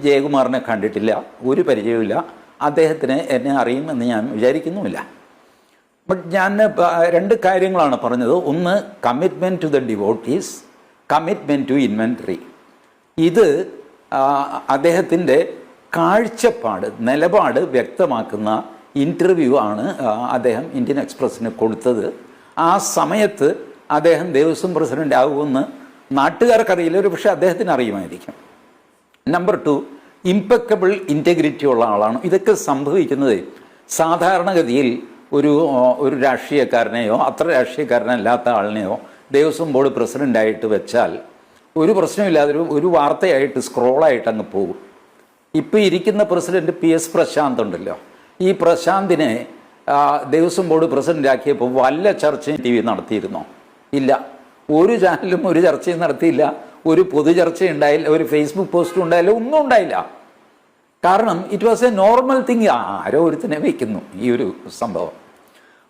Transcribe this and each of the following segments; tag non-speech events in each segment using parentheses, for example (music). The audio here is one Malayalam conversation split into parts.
ജയകുമാറിനെ കണ്ടിട്ടില്ല ഒരു പരിചയവുമില്ല. അദ്ദേഹത്തിന് എന്നെ അറിയുമെന്ന് ഞാൻ വിചാരിക്കുന്നുമില്ല. ബട്ട് ഞാൻ രണ്ട് കാര്യങ്ങളാണ് പറഞ്ഞത്. ഒന്ന് commitment to the devotees commitment to inventory ഇത് അദ്ദേഹത്തിന്റെ കാഴ്ചപ്പാട് നിലപാട് വ്യക്തമാക്കുന്ന ഇന്റർവ്യൂ ആണ് അദ്ദേഹം ഇന്ത്യൻ എക്സ്പ്രസ്സിന് കൊടുത്തത്. ആ സമയത്ത് അദ്ദേഹം ദേവസ്വം പ്രസിഡന്റ് ആകുമെന്ന് നാട്ടുകാർക്കറിയില്ല. ഒരു പക്ഷേ അദ്ദേഹത്തിന് അറിയുമായിരിക്കും. നമ്പർ ടു ഇമ്പക്കബിൾ ഇന്റഗ്രിറ്റി ഉള്ള ആളാണ്. ഇതൊക്കെ സംഭവിക്കുന്നത് സാധാരണഗതിയിൽ ഒരു ഒരു രാഷ്ട്രീയക്കാരനെയോ അത്ര രാഷ്ട്രീയക്കാരനല്ലാത്ത ആളിനെയോ ദേവസ്വം ബോർഡ് പ്രസിഡന്റായിട്ട് വെച്ചാൽ ഒരു പ്രശ്നമില്ലാതെ ഒരു വാർത്തയായിട്ട് സ്ക്രോളായിട്ട് അങ്ങ് പോകും. ഇപ്പോൾ ഇരിക്കുന്ന പ്രസിഡന്റ് പി എസ് പ്രശാന്ത് ഉണ്ടല്ലോ. ഈ പ്രശാന്തിനെ ദേവസ്വം ബോർഡ് പ്രസിഡന്റാക്കിയപ്പോൾ വല്ല ചർച്ചയും ടി വി നടത്തിയിരുന്നോ? ഇല്ല. ഒരു ചാനലും ഒരു ചർച്ചയും നടത്തിയില്ല. ഒരു പൊതുചർച്ച ഉണ്ടായില്ല ഒരു ഫേസ്ബുക്ക് പോസ്റ്റും ഉണ്ടായില്ല ഒന്നും ഉണ്ടായില്ല. കാരണം it was a normal thing ആരോ ഒരുത്തിനെ വയ്ക്കുന്നു ഈ ഒരു സംഭവം.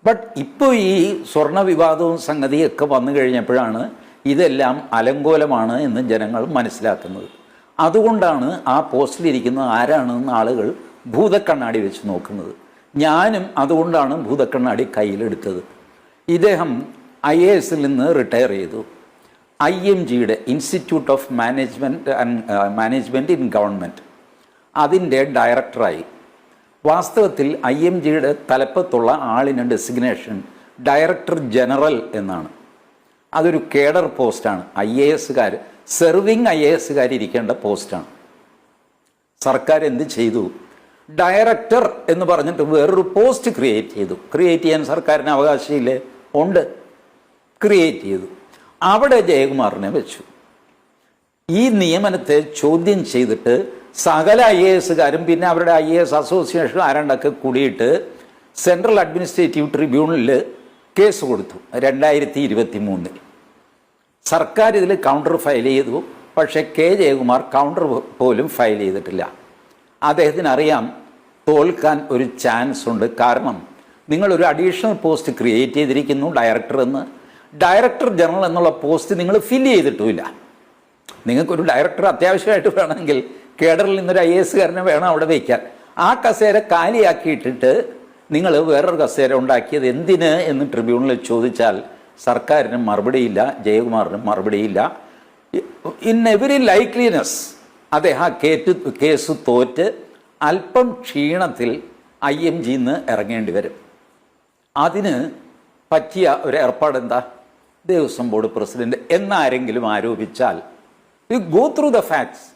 ബട്ട് ഇപ്പോൾ ഈ സ്വർണ വിവാദവും സംഗതിയൊക്കെ വന്നു കഴിഞ്ഞപ്പോഴാണ് ഇതെല്ലാം അലങ്കോലമാണ് എന്ന് ജനങ്ങൾ മനസ്സിലാക്കുന്നത്. അതുകൊണ്ടാണ് ആ പോസ്റ്റിലിരിക്കുന്ന ആരാണെന്ന് ആളുകൾ ഭൂതക്കണ്ണാടി വെച്ച് നോക്കുന്നത്. ഞാനും അതുകൊണ്ടാണ് ഭൂതക്കണ്ണാടി കയ്യിലെടുത്തത്. ഇദ്ദേഹം ഐ എ എസിൽ നിന്ന് റിട്ടയർ ചെയ്തു. ഐ എം ജിയുടെ institute of management and management in government അതിന്റെ ഡയറക്ടറായി വാസ്തവത്തിൽ ഐ എം ജിയുടെ തലപ്പത്തുള്ള ആളിന് ഡെസിഗ്നേഷൻ ഡയറക്ടർ ജനറൽ എന്നാണ്. അതൊരു കേഡർ പോസ്റ്റാണ്. ഐ എ എസുകാർ സെർവിങ് ഐ എ എസുകാർ ഇരിക്കേണ്ട പോസ്റ്റാണ്. സർക്കാർ എന്ത് ചെയ്തു? ഡയറക്ടർ എന്ന് പറഞ്ഞിട്ട് വേറൊരു പോസ്റ്റ് ക്രിയേറ്റ് ചെയ്തു. ക്രിയേറ്റ് ചെയ്യാൻ സർക്കാരിന് അവകാശമില്ലേ? ഉണ്ട്. ക്രിയേറ്റ് ചെയ്തു. അവിടെ ജയകുമാറിനെ വെച്ചു. ഈ നിയമനത്തെ ചോദ്യം ചെയ്തിട്ട് സകല ഐ എ എസുകാരും പിന്നെ അവരുടെ ഐ എ എസ് അസോസിയേഷൻ ആരണ്ടൊക്കെ കൂടിയിട്ട് സെൻട്രൽ അഡ്മിനിസ്ട്രേറ്റീവ് ട്രിബ്യൂണലിൽ കേസ് കൊടുത്തു രണ്ടായിരത്തി ഇരുപത്തി മൂന്നിൽ സർക്കാർ ഇതിൽ കൗണ്ടർ ഫയൽ ചെയ്തു പക്ഷേ കെ ജയകുമാർ കൗണ്ടർ പോലും ഫയൽ ചെയ്തിട്ടില്ല. അദ്ദേഹത്തിന് അറിയാം തോൽക്കാൻ ഒരു ചാൻസ് ഉണ്ട്. കാരണം നിങ്ങളൊരു അഡീഷണൽ പോസ്റ്റ് ക്രിയേറ്റ് ചെയ്തിരിക്കുന്നു ഡയറക്ടർ എന്ന്. ഡയറക്ടർ ജനറൽ എന്നുള്ള പോസ്റ്റ് നിങ്ങൾ ഫില്ല് ചെയ്തിട്ടുമില്ല. നിങ്ങൾക്കൊരു ഡയറക്ടർ അത്യാവശ്യമായിട്ട് വേണമെങ്കിൽ കേഡറിൽ നിന്നൊരു ഐ എസ് കാരനെ വേണം അവിടെ വയ്ക്കാൻ. ആ കസേര കാലിയാക്കിയിട്ടിട്ട് നിങ്ങൾ വേറൊരു കസേര ഉണ്ടാക്കിയത് എന്തിന് എന്ന് ട്രിബ്യൂണലിൽ ചോദിച്ചാൽ സർക്കാരിന് മറുപടിയില്ല ജയകുമാറിന് മറുപടിയില്ല. ഇൻ എവരി ലൈക്ലിനെസ് അദ്ദേഹം ആ കേറ്റ് കേസ് തോറ്റ് അല്പം ക്ഷീണത്തിൽ ഐ എം ജിന്ന് ഇറങ്ങേണ്ടി വരും. അതിന് പറ്റിയ ഒരു ഏർപ്പാട് എന്താ ദേവസ്വം ബോർഡ് പ്രസിഡന്റ് എന്നാരെങ്കിലും ആരോപിച്ചാൽ you go through the facts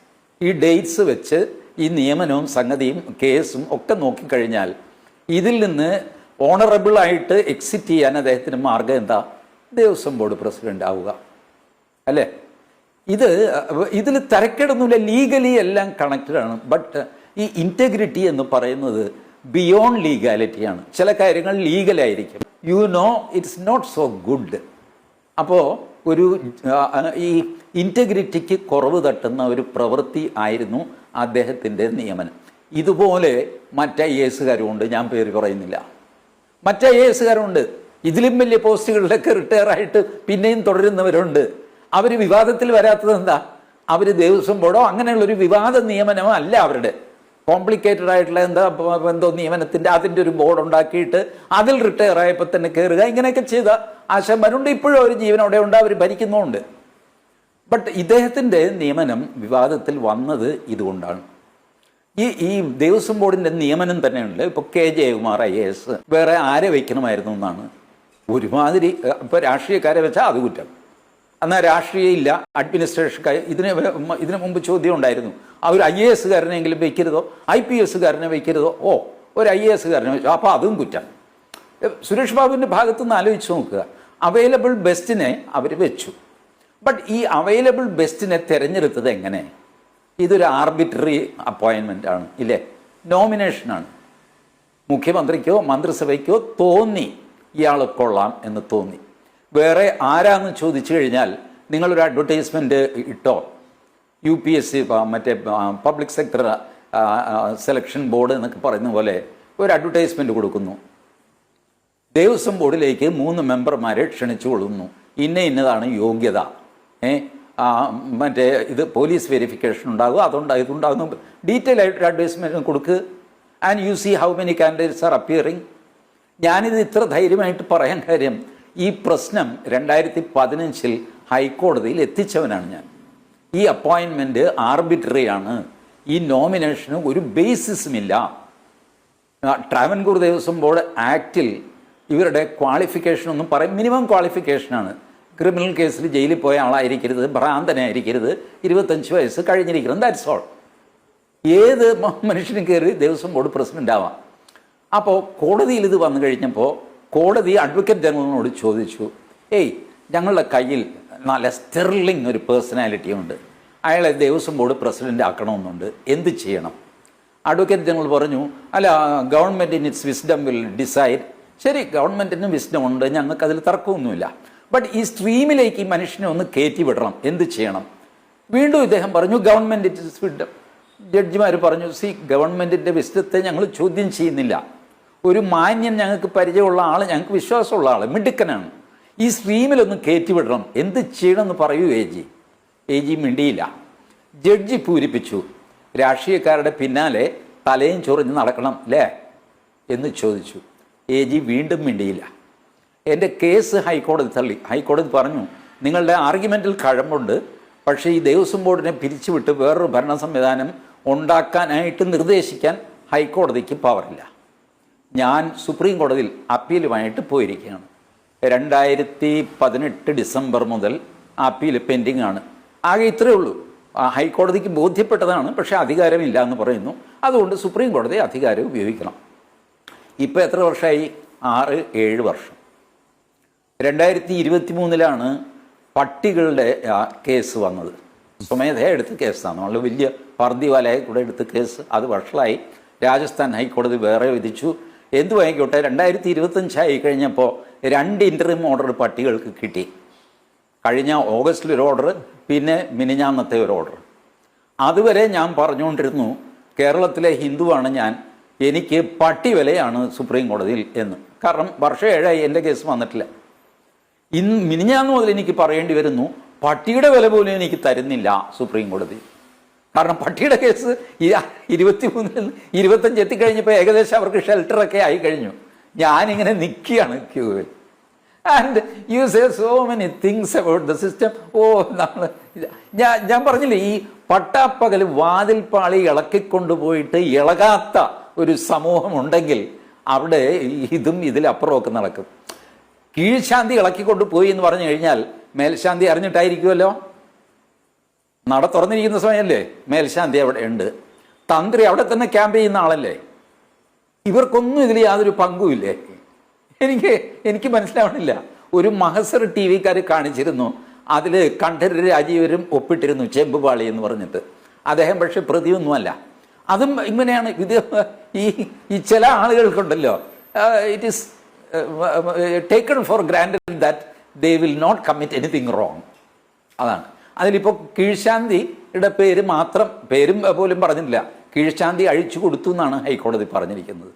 ഈ ഡേറ്റ്സ് വെച്ച് ഈ നിയമനവും സംഗതിയും കേസും ഒക്കെ നോക്കിക്കഴിഞ്ഞാൽ ഇതിൽ നിന്ന് ഓണറബിൾ ആയിട്ട് എക്സിറ്റ് ചെയ്യാൻ അദ്ദേഹത്തിന് മാർഗം എന്താ? ദേവസ്വം ബോർഡ് പ്രസിഡന്റ് ആവുക. അല്ലേ? ഇത് ഇതിൽ തരക്കേടൊന്നുമില്ല. ലീഗലി എല്ലാം കണക്റ്റഡ് ആണ്. ബട്ട് ഈ ഇന്റഗ്രിറ്റി എന്ന് പറയുന്നത് ബിയോണ്ട് ലീഗാലിറ്റിയാണ് ചില കാര്യങ്ങൾ ലീഗലായിരിക്കും you know it's not so good അപ്പോൾ ഒരു ഈ ഇന്റഗ്രിറ്റിക്ക് കുറവ് തട്ടുന്ന ഒരു പ്രവൃത്തി ആയിരുന്നു അദ്ദേഹത്തിന്റെ നിയമനം. ഇതുപോലെ മറ്റ് ഐ എസുകാരുമുണ്ട് ഞാൻ പേര് പറയുന്നില്ല. മറ്റ് ഐ എസുകാരുണ്ട് ഇതിലും വലിയ പോസ്റ്റുകളിലൊക്കെ റിട്ടയർ ആയിട്ട് പിന്നെയും തുടരുന്നവരുണ്ട്. അവർ വിവാദത്തിൽ വരാത്തത് എന്താ അവർ ദേവസ്വം ബോർഡോ അങ്ങനെയുള്ളൊരു വിവാദ നിയമനമോ അല്ല അവരുടെ. കോംപ്ലിക്കേറ്റഡ് ആയിട്ടുള്ള എന്താ എന്തോ നിയമനത്തിന്റെ അതിന്റെ ഒരു ബോർഡ് ഉണ്ടാക്കിയിട്ട് അതിൽ റിട്ടയർ ആയപ്പോൾ തന്നെ കയറുക ഇങ്ങനെയൊക്കെ ചെയ്ത ആശാന്മാരുണ്ട് ഇപ്പോഴും അവർ അവിടെ ഉണ്ട്. അവർ ഭരിക്കുന്നുമുണ്ട്. ബട്ട് ഇദ്ദേഹത്തിന്റെ നിയമനം വിവാദത്തിൽ വന്നത് ഇതുകൊണ്ടാണ്. ഈ ഈ ദേവസ്വം ബോർഡിന്റെ നിയമനം തന്നെയുണ്ട്. ഇപ്പോൾ കെ ജയകുമാർ ഐ എസ് വേറെ ആരെ വയ്ക്കണമായിരുന്നു എന്നാണ്. ഒരുമാതിരി ഇപ്പോൾ രാഷ്ട്രീയക്കാരെ വെച്ചാൽ അത് കുറ്റം. എന്നാൽ രാഷ്ട്രീയം ഇല്ല അഡ്മിനിസ്ട്രേഷൻ ഇതിന് ഇതിനു മുമ്പ് ചോദ്യം ഉണ്ടായിരുന്നു. ആ ഒരു ഐ എ എസ്സുകാരനെങ്കിലും വയ്ക്കരുതോ ഐ പി എസ്സുകാരനെ വയ്ക്കരുതോ ഓ ഒരു ഐ എ എസ്സുകാരനെ വെച്ചു അപ്പോൾ അതും കുറ്റം. സുരേഷ് ബാബുവിന്റെ ഭാഗത്തു നിന്ന് ആലോചിച്ച് നോക്കുക. അവൈലബിൾ ബെസ്റ്റിനെ അവർ വെച്ചു. ബട്ട് ഈ അവൈലബിൾ ബെസ്റ്റിനെ തിരഞ്ഞെടുത്തത് എങ്ങനെ? ഇതൊരു ആർബിറ്ററി അപ്പോയിൻമെന്റ് ആണ് ഇല്ലേ? നോമിനേഷനാണ് മുഖ്യമന്ത്രിക്കോ മന്ത്രിസഭയ്ക്കോ തോന്നി ഇയാൾ കൊള്ളാം എന്ന് തോന്നി. വേറെ ആരാന്ന് ചോദിച്ചു കഴിഞ്ഞാൽ നിങ്ങളൊരു അഡ്വർടൈസ്മെന്റ് ഇട്ടോ? യു പി എസ് സി മറ്റേ പബ്ലിക് സെക്ടർ സെലക്ഷൻ ബോർഡ് എന്നൊക്കെ പറയുന്ന പോലെ ഒരു അഡ്വർടൈസ്മെന്റ് കൊടുക്കുന്നു. ദേവസ്വം ബോർഡിലേക്ക് മൂന്ന് മെമ്പർമാരെ ക്ഷണിച്ചു കൊള്ളുന്നു. ഇന്ന ഇന്നതാണ് യോഗ്യത. ഏ മറ്റേ ഇത് പോലീസ് വെരിഫിക്കേഷൻ ഉണ്ടാകും. അതുകൊണ്ട് ഇതുണ്ടാകുന്നു. ഡീറ്റെയിൽ ആയിട്ട് അഡ്വർടൈസ്മെന്റ് കൊടുക്കുക and you see how many candidates are appearing ഞാനിത് ഇത്ര ധൈര്യമായിട്ട് പറയാൻ കാര്യം ഈ പ്രശ്നം രണ്ടായിരത്തി പതിനഞ്ചിൽ ഹൈക്കോടതിയിൽ എത്തിച്ചവനാണ് ഞാൻ. ഈ അപ്പോയിൻമെന്റ് ആർബിട്രറി ആണ് ഈ നോമിനേഷന് ഒരു ബേസിസുമില്ല. ട്രാവൻകൂർ ദേവസ്വം ബോർഡ് ആക്റ്റിൽ ഇവരുടെ ക്വാളിഫിക്കേഷൻ ഒന്നും പറയും മിനിമം ക്വാളിഫിക്കേഷനാണ്. ക്രിമിനൽ കേസിൽ ജയിലിൽ പോയ ആളായിരിക്കരുത് ഭ്രാന്തനായിരിക്കരുത് ഇരുപത്തഞ്ച് വയസ്സ് കഴിഞ്ഞിരിക്കണം ദാറ്റ്സ് ഓൾ ഏത് മനുഷ്യനും കയറി ദേവസ്വം ബോർഡ് പ്രസിഡന്റ് ആവാം അപ്പോൾ കോടതിയിൽ ഇത് വന്നു കഴിഞ്ഞപ്പോൾ കോടതി അഡ്വക്കേറ്റ് ജനറലിനോട് ചോദിച്ചു ഏയ് ഞങ്ങളുടെ കയ്യിൽ നല്ല സ്റ്റെർലിംഗ് ഒരു പേഴ്സണാലിറ്റി ഉണ്ട്. അയാളെ ദേവസ്വം ബോർഡ് പ്രസിഡന്റ് ആക്കണമെന്നുണ്ട്. എന്ത് ചെയ്യണം? അഡ്വക്കേറ്റ് ജനറൽ പറഞ്ഞു അല്ല government in its wisdom will decide ശരി ഗവൺമെന്റിന് വിസ്ഡം ഉണ്ട്. ഞങ്ങൾക്ക് അതിൽ തർക്കമൊന്നുമില്ല. ബട്ട് ഈ സ്ട്രീമിലേക്ക് ഈ മനുഷ്യനെ ഒന്ന് കയറ്റി വിടണം. എന്ത് ചെയ്യണം? വീണ്ടും ഇദ്ദേഹം പറഞ്ഞു ഗവൺമെന്റ് ഇറ്റ് ഇസ് വിഡം ജഡ്ജിമാർ പറഞ്ഞു സി ഗവൺമെന്റിന്റെ വിസ്ഡത്തെ ഞങ്ങൾ ചോദ്യം ചെയ്യുന്നില്ല. ഒരു മാന്യൻ ഞങ്ങൾക്ക് പരിചയമുള്ള ആൾ ഞങ്ങൾക്ക് വിശ്വാസമുള്ള ആൾ മിടുക്കനാണ്. ഈ സ്ട്രീമിലൊന്ന് കയറ്റി വിടണം. എന്ത് ചെയ്യണമെന്ന് പറയൂ എ ജി എ ജി മിണ്ടിയില്ല. ജഡ്ജി പൂരിപ്പിച്ചു. രാഷ്ട്രീയക്കാരുടെ പിന്നാലെ തലയും ചൊറിഞ്ഞ് നടക്കണം അല്ലേ എന്ന് ചോദിച്ചു. എ ജി വീണ്ടും മിണ്ടിയില്ല. എന്റെ കേസ് ഹൈക്കോടതി തള്ളി. ഹൈക്കോടതി പറഞ്ഞു നിങ്ങളുടെ ആർഗ്യുമെന്റിൽ കഴമ്പുണ്ട്. പക്ഷേ ഈ ദേവസ്വം ബോർഡിനെ പിരിച്ചുവിട്ട് വേറൊരു ഭരണ സംവിധാനം ഉണ്ടാക്കാനായിട്ട് നിർദ്ദേശിക്കാൻ ഹൈക്കോടതിക്ക് പവറില്ല. ഞാൻ സുപ്രീം കോടതിയിൽ അപ്പീലുമായിട്ട് പോയിരിക്കുകയാണ്. രണ്ടായിരത്തി പതിനെട്ട് ഡിസംബർ മുതൽ അപ്പീൽ പെൻഡിങ് ആണ് ആകെ ഇത്രയേ ഉള്ളൂ. ഹൈക്കോടതിക്ക് ബോധ്യപ്പെട്ടതാണ് പക്ഷേ അധികാരമില്ല എന്ന് പറയുന്നു. അതുകൊണ്ട് സുപ്രീം കോടതി അധികാരം ഉപയോഗിക്കണം. ഇപ്പോൾ എത്ര വർഷമായി? ആറ് ഏഴ് വർഷം. രണ്ടായിരത്തി ഇരുപത്തി മൂന്നിലാണ് പട്ടികളുടെ കേസ് വന്നത്. സ്വമേധയ എടുത്ത കേസാണ്. നമ്മൾ വലിയ പർദിവാലയെ കൂടെ എടുത്ത കേസ്. അത് വഷളായി. രാജസ്ഥാൻ ഹൈക്കോടതി വേറെ വിധിച്ചു. എന്തു ആയിക്കോട്ടെ രണ്ടായിരത്തി ഇരുപത്തഞ്ചായി കഴിഞ്ഞപ്പോൾ രണ്ട് ഇന്റർവ്യൂ ഓർഡർ പട്ടികൾക്ക് കിട്ടി. കഴിഞ്ഞ ഓഗസ്റ്റിൽ ഒരു ഓർഡർ പിന്നെ മിനിഞ്ഞാന്നത്തെ ഒരു ഓർഡർ അതുവരെ ഞാൻ പറഞ്ഞുകൊണ്ടിരുന്നു കേരളത്തിലെ ഹിന്ദുവാണ് ഞാൻ എനിക്ക് പട്ടി വിലയാണ് സുപ്രീം കോടതിയിൽ എന്ന്. കാരണം വർഷം ഏഴായി എന്റെ കേസ് വന്നിട്ടില്ല. ഇന്ന് മിനിഞ്ഞാന്ന് മുതൽ എനിക്ക് പറയേണ്ടി വരുന്നു പട്ടിയുടെ വില പോലും എനിക്ക് തരുന്നില്ല സുപ്രീം കോടതി. കാരണം പട്ടിയുടെ കേസ് ഇരുപത്തി മൂന്നിൽ ഇരുപത്തഞ്ച് എത്തിക്കഴിഞ്ഞപ്പോൾ ഏകദേശം അവർക്ക് ഷെൽട്ടറൊക്കെ ആയി കഴിഞ്ഞു. ഞാനിങ്ങനെ നിൽക്കുകയാണ് ക്യൂവിൽ and you say so many things about the system ഓ നമ്മൾ ഞാൻ ഞാൻ പറഞ്ഞില്ലേ ഈ പട്ടാപ്പകൽ വാതിൽപ്പാളി ഇളക്കിക്കൊണ്ടുപോയിട്ട് ഇളകാത്ത ഒരു സമൂഹം ഉണ്ടെങ്കിൽ അവിടെ ഇതും ഇതിലപ്പുറമൊക്കെ നടക്കും. കീഴ്ശാന്തി ഇളക്കിക്കൊണ്ട് പോയി എന്ന് പറഞ്ഞു കഴിഞ്ഞാൽ മേൽശാന്തി അറിഞ്ഞിട്ടായിരിക്കുമല്ലോ നട തുറന്നിരിക്കുന്ന സമയമല്ലേ മേൽശാന്തി അവിടെ ഉണ്ട്. തന്ത്രി അവിടെ തന്നെ ക്യാമ്പ് ചെയ്യുന്ന ആളല്ലേ? ഇവർക്കൊന്നും ഇതിൽ യാതൊരു പങ്കുമില്ലേ? എനിക്ക് എനിക്ക് മനസ്സിലാവണില്ല. ഒരു മഹസർ ടി വിക്കാർ കാണിച്ചിരുന്നു. അതിൽ കണ്ഠര് രാജീവരും ഒപ്പിട്ടിരുന്നു ചെമ്പുപാളി എന്ന് പറഞ്ഞിട്ട്. അദ്ദേഹം പക്ഷെ പ്രതിയൊന്നുമല്ല. അതും ഇങ്ങനെയാണ്. ഇത് ഈ ഈ ചില ആളുകൾക്കുണ്ടല്ലോ. It is taken for grant that they will not commit anything wrong അതാണ്. അതിലിപ്പോൾ കീഴ്ശാന്തിയുടെ പേര് മാത്രം പേരും പോലും പറഞ്ഞിട്ടില്ല കീഴ്ശാന്തി അഴിച്ചു കൊടുത്തു എന്നാണ് ഹൈക്കോടതി പറഞ്ഞിരിക്കുന്നത്.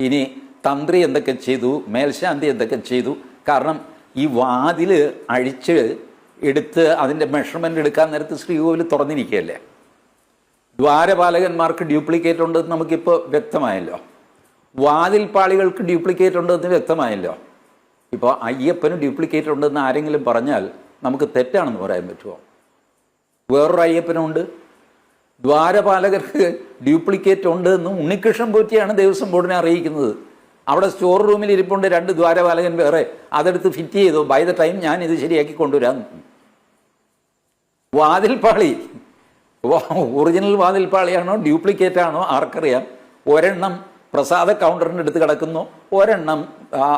ഇനി തന്ത്രി എന്തൊക്കെ ചെയ്തു മേൽശാന്തി എന്തൊക്കെ ചെയ്തു? കാരണം ഈ വാതിൽ അഴിച്ച് എടുത്ത് അതിന്റെ മെഷർമെന്റ് എടുക്കാൻ നേരത്ത് ശ്രീകോവിൽ തുറന്നിരിക്കുകയല്ലേ? ദ്വാരപാലകന്മാർക്ക് ഡ്യൂപ്ലിക്കേറ്റ് ഉണ്ടെന്ന് നമുക്കിപ്പോൾ വ്യക്തമായല്ലോ. വാതിൽപ്പാളികൾക്ക് ഡ്യൂപ്ലിക്കേറ്റ് ഉണ്ടെന്ന് വ്യക്തമായല്ലോ. ഇപ്പോൾ അയ്യപ്പന് ഡ്യൂപ്ലിക്കേറ്റ് ഉണ്ടെന്ന് ആരെങ്കിലും പറഞ്ഞാൽ നമുക്ക് തെറ്റാണെന്ന് പറയാൻ പറ്റുമോ? വേറൊരു അയ്യപ്പനുണ്ട്. ദ്വാരപാലകർക്ക് ഡ്യൂപ്ലിക്കേറ്റ് ഉണ്ട് എന്ന് ഉണ്ണികൃഷ്ണൻ പോറ്റിയാണ് ദേവസ്വം ബോർഡിനെ അറിയിക്കുന്നത്. അവിടെ സ്റ്റോർ റൂമിൽ ഇരിപ്പുണ്ട് രണ്ട് ദ്വാരപാലകൻ വേറെ. അതെടുത്ത് ഫിറ്റ് ചെയ്തു. ബൈ ദ ടൈം ഞാൻ ഇത് ശരിയാക്കി കൊണ്ടുവരാം. വാതിൽപ്പാളി. ഒറിജിനൽ വാതിൽപ്പാളിയാണോ ഡ്യൂപ്ലിക്കേറ്റ് ആണോ ആർക്കറിയാം. ഒരെണ്ണം പ്രസാദ കൗണ്ടറിന്റെ അടുത്ത് കിടക്കുന്നു. ഒരെണ്ണം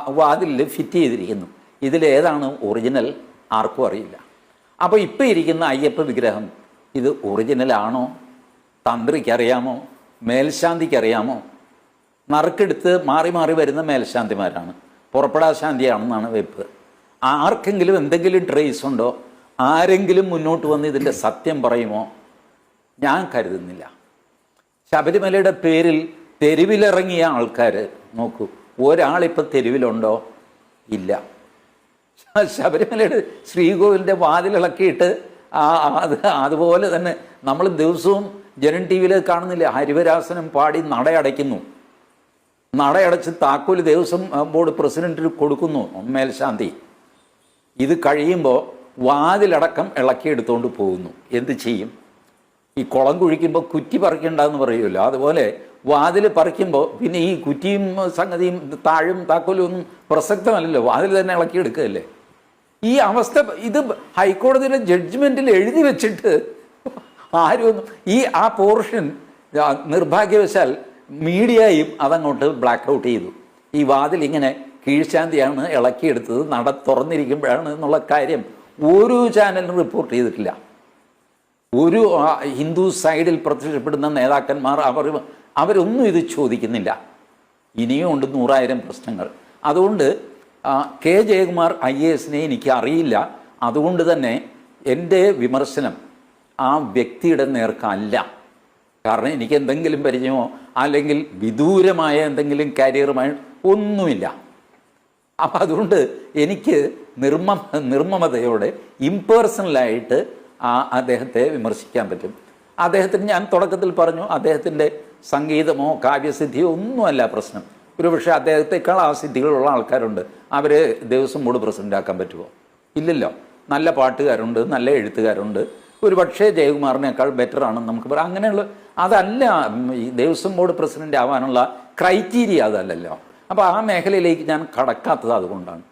വാതിലിൽ ഫിറ്റ് ചെയ്തിരിക്കുന്നു. ഇതിലേതാണ് ഒറിജിനൽ ആർക്കും അറിയില്ല. അപ്പോൾ ഇപ്പോൾ ഇരിക്കുന്ന അയ്യപ്പ വിഗ്രഹം ഇത് ഒറിജിനലാണോ തന്ത്രിക്ക് അറിയാമോ മേൽശാന്തിക്ക് അറിയാമോ നറുക്കെടുത്ത് മാറി മാറി വരുന്ന മേൽശാന്തിമാരാണ്. പുറപ്പെടാ ശാന്തിയാണെന്നാണ് വെപ്പ്. ആർക്കെങ്കിലും എന്തെങ്കിലും ട്രേസ് ഉണ്ടോ? ആരെങ്കിലും മുന്നോട്ട് വന്ന് ഇതിന്റെ സത്യം പറയുമോ? ഞാൻ കരുതുന്നില്ല. ശബരിമലയുടെ പേരിൽ തെരുവിലിറങ്ങിയ ആൾക്കാർ നോക്കൂ ഒരാളിപ്പോൾ തെരുവിലുണ്ടോ? ഇല്ല. (laughs) ശബരിമലയുടെ ശ്രീകോവിലിന്റെ വാതിലിളക്കിയിട്ട് ആ അത് അതുപോലെ തന്നെ നമ്മൾ ദിവസവും ജനൻ ടി വിയിൽ കാണുന്നില്ല? ഹരിവരാസനം പാടി നടയടയ്ക്കുന്നു. നടയടച്ച് താക്കോൽ ദേവസ്വം ബോർഡ് പ്രസിഡന്റിന് കൊടുക്കുന്നു. മേൽശാന്തി ഇത് കഴിയുമ്പോൾ വാതിലടക്കം ഇളക്കിയെടുത്തുകൊണ്ട് പോകുന്നു. എന്ത് ചെയ്യും? ഈ കുളം കുഴിക്കുമ്പോൾ കുറ്റി പറിക്കണ്ടെന്ന് പറയുമല്ലോ അതുപോലെ വാതിൽ പറിക്കുമ്പോൾ പിന്നെ ഈ കുറ്റിയും സംഗതിയും താഴും താക്കോലും ഒന്നും പ്രസക്തമല്ലല്ലോ. വാതിൽ തന്നെ ഇളക്കിയെടുക്കുകയല്ലേ ഈ അവസ്ഥ ഇത് ഹൈക്കോടതിയുടെ ജഡ്ജ്മെന്റിൽ എഴുതി വെച്ചിട്ട് ആരും ഈ ആ പോർഷൻ നിർഭാഗ്യവശാൽ മീഡിയയും അതങ്ങോട്ട് ബ്ലാക്ക് ഔട്ട് ചെയ്തു. ഈ വാതിൽ ഇങ്ങനെ കീഴ്ശാന്തിയാണ് ഇളക്കിയെടുത്തത് നട തുറന്നിരിക്കുമ്പോഴാണ് എന്നുള്ള കാര്യം ഒരു ചാനലും റിപ്പോർട്ട് ചെയ്തിട്ടില്ല. ഒരു ഹിന്ദു സൈഡിൽ പ്രത്യക്ഷപ്പെടുന്ന നേതാക്കന്മാർ അവർ അവരൊന്നും ഇത് ചോദിക്കുന്നില്ല. ഇനിയും ഉണ്ട് നൂറായിരം പ്രശ്നങ്ങൾ. അതുകൊണ്ട് കെ ജയകുമാർ ഐ എ എസിനെ എനിക്ക് അറിയില്ല. അതുകൊണ്ട് തന്നെ എന്റെ വിമർശനം ആ വ്യക്തിയുടെ നേർക്കല്ല. കാരണം എനിക്ക് എന്തെങ്കിലും പരിചയമോ അല്ലെങ്കിൽ വിദൂരമായ എന്തെങ്കിലും കരിയറുമായി ഒന്നുമില്ല. അപ്പം അതുകൊണ്ട് എനിക്ക് നിർമ്മ നിർമ്മമതയോടെ ഇമ്പേഴ്സണലായിട്ട് ആ അദ്ദേഹത്തെ വിമർശിക്കാൻ പറ്റും. അദ്ദേഹത്തിന് ഞാൻ തുടക്കത്തിൽ പറഞ്ഞു അദ്ദേഹത്തിന്റെ സംഗീതമോ കാവ്യസിദ്ധിയോ ഒന്നുമല്ല പ്രശ്നം. ഒരുപക്ഷെ അദ്ദേഹത്തെക്കാൾ ആ സിദ്ധികളുള്ള ആൾക്കാരുണ്ട്. അവർ ദിവസം ബോർഡ് പ്രസിഡന്റാക്കാൻ പറ്റുമോ? ഇല്ലല്ലോ. നല്ല പാട്ടുകാരുണ്ട് നല്ല എഴുത്തുകാരുണ്ട്. ഒരു പക്ഷേ ജയകുമാറിനേക്കാൾ ബെറ്റർ ആണെന്ന് നമുക്ക് പറയാം. അങ്ങനെയുള്ള അതല്ല ഈ ദേവസ്വം ബോർഡ് പ്രസിഡന്റ് ആവാനുള്ള ക്രൈറ്റീരിയ അതല്ലല്ലോ. അപ്പോൾ ആ മേഖലയിലേക്ക് ഞാൻ കടക്കാത്തത് അതുകൊണ്ടാണ്.